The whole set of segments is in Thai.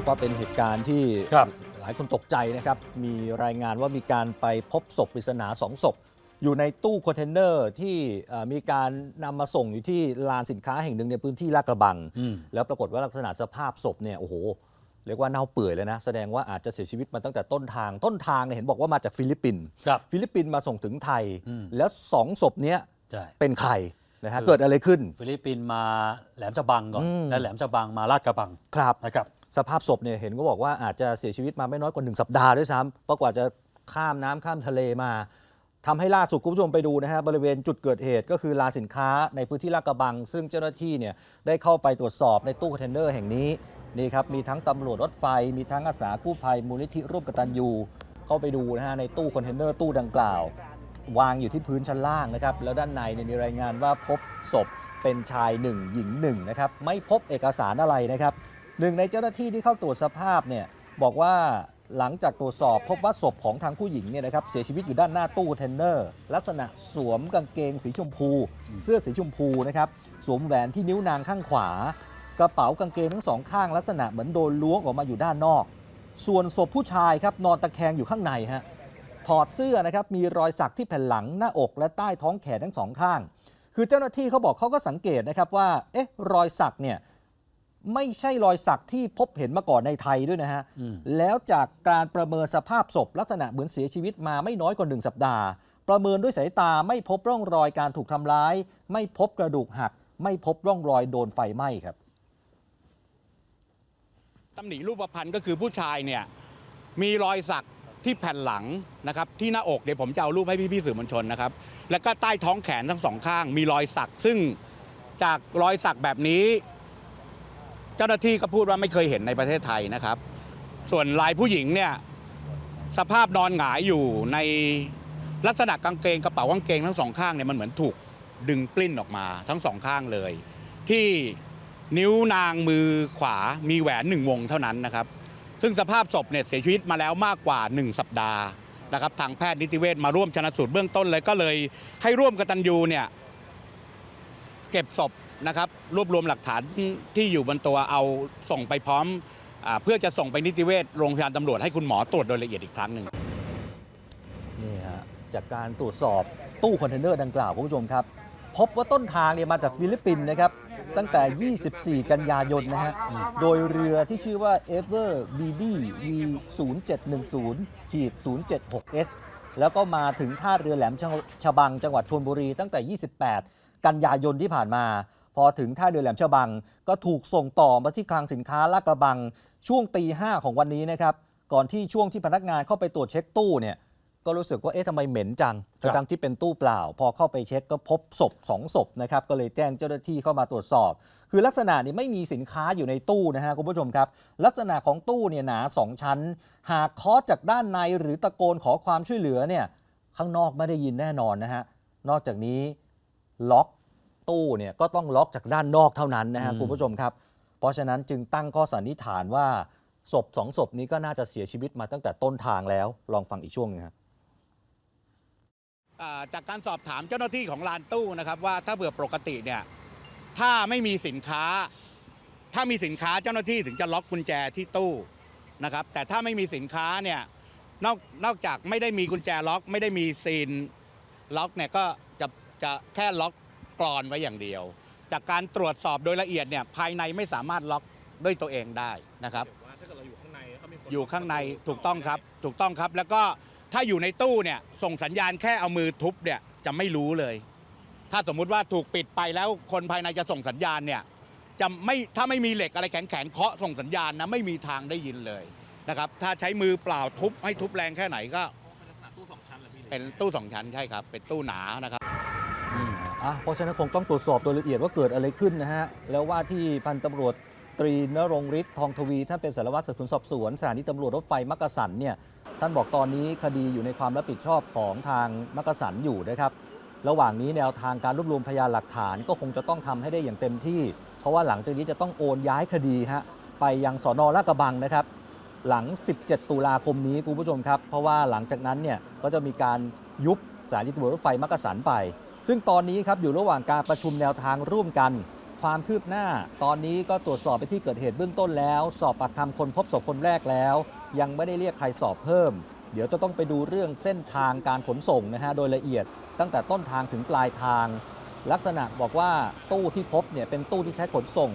รียกว่าเป็นเหตุการณ์ที่ครับหลายคนตกใจนะครับ มีรายงานว่ามีการไปพบศพปริศนาสองศพ อยู่ในตู้คอนเทนเนอร์ที่เอ่อมีการนำมาส่งอยู่ที่ลานสินค้าแห่งหนึ่งในพื้นที่ลาดกระบังอืมแล้วปรากฏว่าลักษณะสภาพศพเนี่ยโอ้โหเรียกว่าเน่าเปื่อยเลยนะ แสดงว่าอาจจะเสียชีวิตมาตั้งแต่ต้นทางต้นทางเนี่ยเห็นบอกว่ามาจากฟิลิปปินส์ครับฟิลิปปินส์มาส่งถึงไทยอืมแล้วสองศพเนี้ยใช่เป็นใครนะฮะคือเกิดอะไรขึ้น ฟิลิปปินส์มาแหลมฉบังก่อนอืมและแหลมฉบังมาลาดกระบังครับนะครับ สภาพศพเนี่ยเห็นก็บอกว่าอาจจะเสียชีวิตมาไม่น้อยกว่า 1 สัปดาห์ด้วยซ้ำเพราะกว่าจะข้ามน้ำข้ามทะเลมาทำให้ล่าสุดคุณผู้ชมไปดูนะฮะบริเวณจุดเกิดเหตุก็คือลานสินค้าในพื้นที่ลาดกระบัง ซึ่งเจ้าหน้าที่เนี่ยได้เข้าไปตรวจสอบในตู้คอนเทนเนอร์แห่งนี้นี่ครับมีทั้งตำรวจรถไฟ มีทั้งอาสากู้ภัยมูลนิธิร่วมกตัญญูเข้าไปดูนะฮะในตู้คอนเทนเนอร์ตู้ดังกล่าว วางอยู่ที่พื้นชั้นล่างนะครับแล้วด้านในเนี่ยมีรายงานว่าพบศพเป็นชายหนึ่งหญิงหนึ่งนะครับไม่พบเอกสารอะไรนะครับ หนึ่งในเจ้าหน้าที่ที่เข้าตรวจสภาพเนี่ยบอกว่าหลังจากตรวจสอบพบว่าศพของทางผู้หญิงเนี่ยนะครับเสียชีวิตอยู่ด้านหน้าตู้เทนเนอร์ ลักษณะสวมกางเกงสีชมพู เสื้อสีชมพูนะครับสวมแหวนที่นิ้วนางข้างขวา กระเป๋ากางเกงทั้งสองข้าง ลักษณะเหมือนโดนล้วงออกมาอยู่ด้านนอก ส่วนศพผู้ชายครับนอนตะแคงอยู่ข้างในฮะถอดเสื้อนะครับมีรอยสักที่แผ่นหลังหน้าอกและใต้ท้องแขนทั้งสองข้าง คือเจ้าหน้าที่เขาบอกเขาก็สังเกตนะครับว่าเอ๊ะรอยสักเนี่ย ไม่ใช่รอยสักที่พบเห็นมาก่อนในไทยด้วยนะฮะอืมแล้วจากการประเมินสภาพศพลักษณะเหมือนเสียชีวิตมาไม่น้อยกว่าหนึ่งสัปดาห์ ประเมินด้วยสายตาไม่พบร่องรอยการถูกทำร้าย ไม่พบกระดูกหัก ไม่พบร่องรอยโดนไฟไหม้ครับตำหนิรูปพรรณก็คือผู้ชายเนี่ยมีรอยสักที่แผ่นหลังนะครับที่หน้าอกเดี๋ยวผมจะเอารูปให้พี่ๆสื่อมวลชนนะครับ แล้วก็ใต้ท้องแขนทั้งสองข้าง มีรอยสักซึ่งจากรอยสักแบบนี้ เจ้าหน้าที่ก็พูดว่าไม่เคยเห็นในประเทศไทยนะครับ ส่วนลายผู้หญิงเนี่ยสภาพนอนหงายอยู่ในลักษณะกางเกงกระเป๋ากางเกงทั้งสองข้างเนี่ยมันเหมือนถูกดึงปลิ้นออกมาทั้งสองข้างเลย ที่นิ้วนางมือขวามีแหวนหนึ่งวงเท่านั้นนะครับ ซึ่งสภาพศพเนี่ยเสียชีวิตมาแล้วมากกว่า 1 สัปดาห์นะครับทางแพทย์นิติเวชมาร่วมชนะสูตรเบื้องต้นเลยก็เลยให้ร่วมกตัญญูเนี่ยเก็บศพ นะครับรวบรวมหลักฐานที่อยู่บนตัวเอาส่งไปพร้อมอเพื่อจะส่งไปนิติเวชโรงพยาบาลตำรวจให้คุณหมอตรวจโดยละเอียดอีกครั้งหนึ่งนี่ฮะจากการตรวจสอบตู้คอนเทนเนอร์ดังกล่าวคุณผู้ชมครับ พบว่าต้นทางเนี่ยมาจากฟิลิปปินส์นะครับตั้งแต่ 24 กันยายนนะฮะ โดยเรือที่ชื่อว่า Ever BD V 0 7 1 0ขีด076 S แล้วก็มาถึงท่าเรือแหลมฉบังจังหวัดชลบุรีตั้งแต่ 28 กันยายนที่ผ่านมา อถึงท่าเรือแหลมฉบัง ก็ถูกส่งต่อมาที่คลังสินค้าลาดกระบังช่วงตีห้าของวันนี้นะครับ ก่อนที่ช่วงที่พนักงานเข้าไปตรวจเช็คตู้เนี่ยก็รู้สึกว่าเอ๊ะทำไมเหม็นจังครับทั้งที่เป็นตู้เปล่า พอเข้าไปเช็คก็พบศพสองศพนะครับก็เลยแจ้งเจ้าหน้าที่เข้ามาตรวจสอบ คือลักษณะนี้ไม่มีสินค้าอยู่ในตู้นะฮะคุณผู้ชมครับ ลักษณะของตู้เนี่ยหนา2ชั้น หากเคาะจากด้านในหรือตะโกนขอความช่วยเหลือเนี่ยข้างนอกไม่ได้ยินแน่นอนนะฮะนอกจากนี้ล็อก ตู้เนี่ยก็ต้องล็อกจากด้านนอกเท่านั้นนะฮะอืมคุณผู้ชมครับ เพราะฉะนั้นจึงตั้งข้อสันนิษฐานว่าศพสองศพนี้ก็น่าจะเสียชีวิตมาตั้งแต่ต้นทางแล้ว ลองฟังอีกช่วงหนึงครับอ่าจากการสอบถามเจ้าหน้าที่ของลานตู้นะครับว่าถ้าเผื่อปกติเนี่ยถ้าไม่มีสินค้า ถ้ามีสินค้าเจ้าหน้าที่ถึงจะล็อกกุญแจที่ตู้นะครับแต่ถ้าไม่มีสินค้าเนี่ยนอกนอกจากไม่ได้มีกุญแจล็อก ไม่ได้มีซีนล็อกเนี่ยก็จะจะแค่ล็อก กรอนไว้อย่างเดียว จากการตรวจสอบโดยละเอียดเนี่ยภายในไม่สามารถล็อกด้วยตัวเองได้นะครับ ว่าถ้าเกิดเราอยู่ข้างในแล้วเขามีคนอยู่ข้างในถูกต้องครับถูกต้องครับ แล้วก็ถ้าอยู่ในตู้เนี่ยส่งสัญญาณแค่เอามือทุบเนี่ยจะไม่รู้เลย ถ้าสมมุติว่าถูกปิดไปแล้วคนภายในจะส่งสัญญาณเนี่ยจะไม่ถ้าไม่มีเหล็กอะไรแข็งๆเคาะส่งสัญญาณนะไม่มีทางได้ยินเลยนะครับถ้าใช้มือเปล่าทุบให้ทุบแรงแค่ไหนก็ลักษณะตู้สองชั้นเหรอพี่เป็นตู้สองชั้นใช่ครับ เป็นตู้หนานะครับ อะเพราะฉะนั้นคงต้องตรวจสอบโดยละเอียดว่าเกิดอะไรขึ้นนะฮะ แล้วว่าที่พันตำรวจตรีนรงฤทธิ์ทองทวี ท่านเป็นสารวัตรสืบสวนสอบสวนสถานีตำรวจรถไฟมักกะสันเนี่ย ท่านบอกตอนนี้คดีอยู่ในความรับผิดชอบของทางมักกะสันอยู่นะครับ ระหว่างนี้แนวทางการรวบรวมพยานหลักฐานก็คงจะต้องทำให้ได้อย่างเต็มที่ เพราะว่าหลังจากนี้จะต้องโอนย้ายคดีฮะไปยังสอนอลาดกระบังนะครับ หลัง 17 ตุลาคมนี้คุณผู้ชมครับ เพราะว่าหลังจากนั้นเนี่ยก็จะมีการยุบสถานีตำรวจรถไฟมักกะสันไป ซึ่งตอนนี้ครับอยู่ระหว่างการประชุมแนวทางร่วมกัน ความคืบหน้า ตอนนี้ก็ตรวจสอบไปที่เกิดเหตุเบื้องต้นแล้ว สอบปากคำคนพบศพคนแรกแล้ว ยังไม่ได้เรียกใครสอบเพิ่ม เดี๋ยวจะต้องไปดูเรื่องเส้นทางการขนส่งนะฮะโดยละเอียด ตั้งแต่ต้นทางถึงปลายทาง ลักษณะบอกว่าตู้ที่พบเนี่ยเป็นตู้ที่ใช้ขนส่ง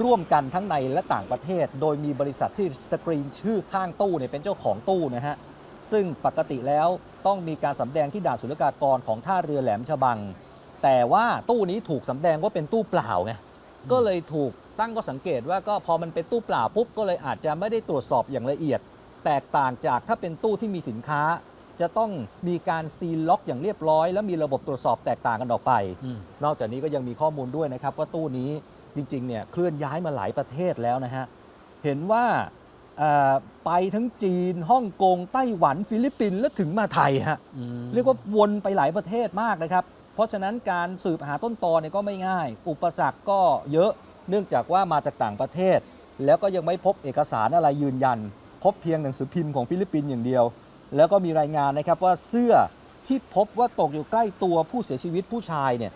ร่วมกันทั้งในและต่างประเทศ โดยมีบริษัทที่สกรีนชื่อข้างตู้เนี่ยเป็นเจ้าของตู้นะฮะ ซึ่งปกติแล้วต้องมีการสำแดงที่ด่านศุลกากรของท่าเรือแหลมฉบัง แต่ว่าตู้นี้ถูกสำแดงว่าเป็นตู้เปล่าไงก็เลยถูกตั้งก็สังเกตว่าก็พอมันเป็นตู้เปล่าปุ๊บก็เลยอาจจะไม่ได้ตรวจสอบอย่างละเอียด แตกต่างจากถ้าเป็นตู้ที่มีสินค้า จะต้องมีการซีลล็อกอย่างเรียบร้อย และมีระบบตรวจสอบแตกต่างกันออกไปอืมนอกจากนี้ก็ยังมีข้อมูลด้วยนะครับว่าตู้นี้จริงๆเนี่ยเคลื่อนย้ายมาหลายประเทศแล้วนะฮะเห็นว่าเอ่อ ไปทั้งจีนฮ่องกงไต้หวันฟิลิปปินส์แล้วถึงมาไทยฮะอืมเรียกว่าวนไปหลายประเทศมากนะครับ เพราะฉะนั้นการสืบหาต้นตอเนี่ยก็ไม่ง่าย อุปสรรคก็เยอะเนื่องจากว่ามาจากต่างประเทศ แล้วก็ยังไม่พบเอกสารอะไรยืนยัน พบเพียงหนังสือพิมพ์ของฟิลิปปินส์อย่างเดียว แล้วก็มีรายงานนะครับว่าเสื้อที่พบว่าตกอยู่ใกล้ตัวผู้เสียชีวิตผู้ชายเนี่ย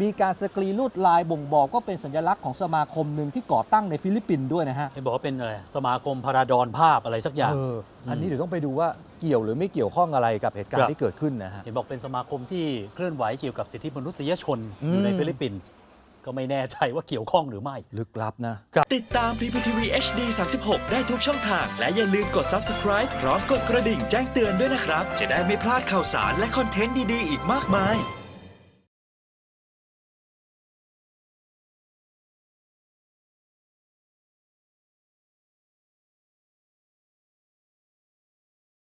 มีการสกรีนลวดลายบ่งบอกว่าเป็นสัญลักษณ์ของสมาคมหนึ่งที่ก่อตั้งในฟิลิปปินส์ด้วยนะฮะ เห็นบอกว่าเป็นอะไรสมาคมพาราดอนภาพอะไรสักอย่าง เอออันนี้อืมเดี๋ยวต้องไปดูว่าเกี่ยวหรือไม่เกี่ยวข้องอะไรกับเหตุการครัณ์บ ที่เกิดขึ้นนะฮะ เห็นบอกเป็นสมาคมที่เคลื่อนไหวเกี่ยวกับสิทธิมนุษยชนอืมอยู่ในฟิลิปปินส์ก็ไม่แน่ใจว่าเกี่ยวข้องหรือไม่ ลึกลับนะ ติดตาม PPTV HD 36 ได้ทุกช่องทาง และอย่าลืมกด Subscribe พร้อมกดกระดิ่งแจ้งเตือนด้วยนะครับ จะได้ไม่พลาดข่าวสารและคอนเทนต์ดี ๆ อีกมากมาย